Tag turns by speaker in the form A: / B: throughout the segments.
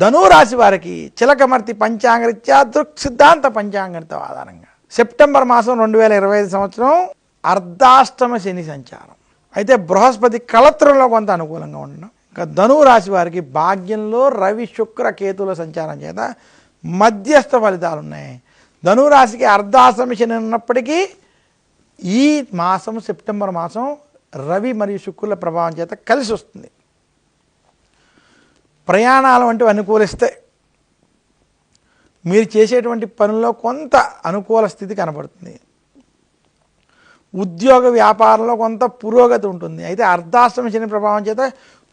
A: ధనురాశి వారికి చిలకమర్తి పంచాంగరీత్యా దృక్ సిద్ధాంత పంచాంగరిత ఆధారంగా. సెప్టెంబర్ మాసం రెండు వేల ఇరవై ఐదు సంవత్సరం అర్ధాష్టమ శని సంచారం. అయితే బృహస్పతి కళత్రంలో కొంత అనుకూలంగా ఉండడం. ఇంకా ధనురాశి వారికి భాగ్యంలో రవి శుక్ర కేతుల సంచారం చేత మధ్యస్థ ఫలితాలు ఉన్నాయి ధనురాశికి అర్ధాష్టమ శని ఉన్నప్పటికీ ఈ మాసం సెప్టెంబర్ మాసం రవి మరియు శుక్రుల ప్రభావం చేత కలిసి వస్తుంది. ప్రయాణాలు వంటివి అనుకూలిస్తాయి మీరు చేసేటువంటి పనుల్లో కొంత అనుకూల స్థితి కనబడుతుంది. ఉద్యోగ వ్యాపారంలో కొంత పురోగతి ఉంటుంది. అయితే అర్ధాశ్రమ శని ప్రభావం చేత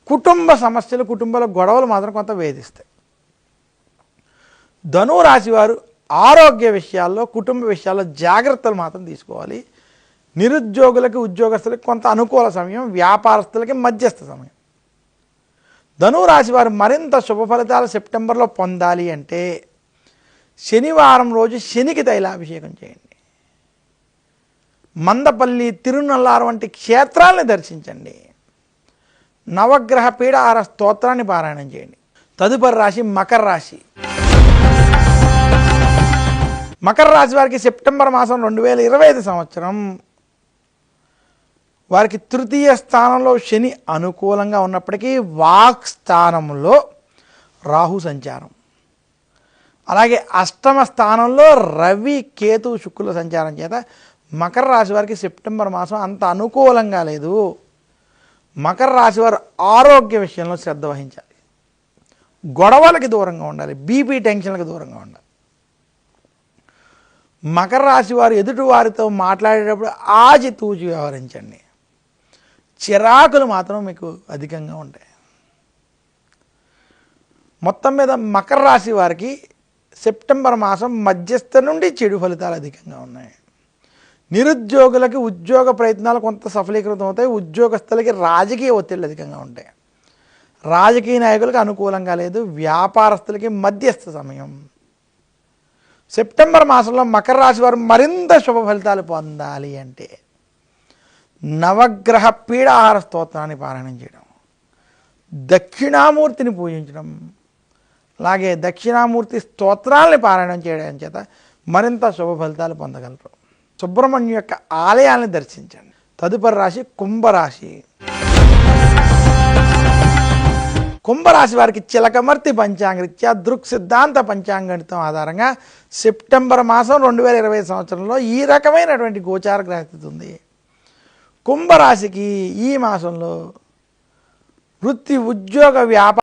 A: కుటుంబ సమస్యలు కుటుంబాల గొడవలు మాత్రం కొంత వేధిస్తాయి. ధను రాశి వారు ఆరోగ్య విషయాల్లో కుటుంబ విషయాల్లో జాగ్రత్తలు మాత్రం తీసుకోవాలి. నిరుద్యోగులకి ఉద్యోగస్తులకి కొంత అనుకూల సమయం వ్యాపారస్తులకి మధ్యస్థ సమయం. ధనురాశి వారు మరింత శుభ ఫలితాలు సెప్టెంబర్లో పొందాలి అంటే శనివారం రోజు శనికి తైలాభిషేకం చేయండి. మందపల్లి తిరునల్లారు వంటి క్షేత్రాలని దర్శించండి. నవగ్రహ పీడార స్తోత్రాన్ని పారాయణం చేయండి. తదుపరి రాశి మకర రాశి. మకర రాశి వారికి సెప్టెంబర్ మాసం రెండు వేల ఇరవై ఐదు సంవత్సరం వారికి తృతీయ స్థానంలో శని అనుకూలంగా ఉన్నప్పటికీ వాక్ స్థానంలో రాహు సంచారం. అలాగే అష్టమ స్థానంలో రవి కేతు శుక్రుల సంచారం చేత మకర రాశి వారికి సెప్టెంబర్ మాసం అంత అనుకూలంగా లేదు. మకర రాశి వారు ఆరోగ్య విషయంలో శ్రద్ధ వహించాలి. గొడవలకి దూరంగా ఉండాలి. బీపీ టెన్షన్లకు దూరంగా ఉండాలి. మకర రాశి వారు ఎదుటి వారితో మాట్లాడేటప్పుడు ఆచితూచి వ్యవహరించండి. చిరాకులు మాత్రం మీకు అధికంగా ఉంటాయి. మొత్తం మీద మకర రాశి వారికి సెప్టెంబర్ మాసం మధ్యస్థ నుండి చెడు ఫలితాలు అధికంగా ఉన్నాయి. నిరుద్యోగులకి ఉద్యోగ ప్రయత్నాలు కొంత సఫలీకృతం అవుతాయి. ఉద్యోగస్తులకి రాజకీయ ఒత్తిళ్ళు అధికంగా ఉంటాయి. రాజకీయ నాయకులకు అనుకూలంగా లేదు. వ్యాపారస్తులకి మధ్యస్థ సమయం. సెప్టెంబర్ మాసంలో మకర రాశి వారు మరింత శుభ ఫలితాలు పొందాలి అంటే నవగ్రహ పీడాహార స్తోత్రాన్ని పారాయణం చేయడం దక్షిణామూర్తిని పూజించడం అలాగే దక్షిణామూర్తి స్తోత్రాలని పారాయణం చేయడం చేత మరింత శుభ ఫలితాలు పొందగలరు. సుబ్రహ్మణ్యం యొక్క ఆలయాన్ని దర్శించండి. తదుపరి రాశి కుంభరాశి. కుంభరాశి వారికి చిలకమర్తి పంచాంగరీత్యా దృక్ సిద్ధాంత పంచాంగణితం ఆధారంగా సెప్టెంబర్ మాసం రెండు వేల ఇరవై సంవత్సరంలో ఈ రకమైనటువంటి గోచార గ్రహస్థితి ఉంది. కుంభరాశికి ఈ మాసంలో వృత్తి ఉద్యోగ వ్యాపార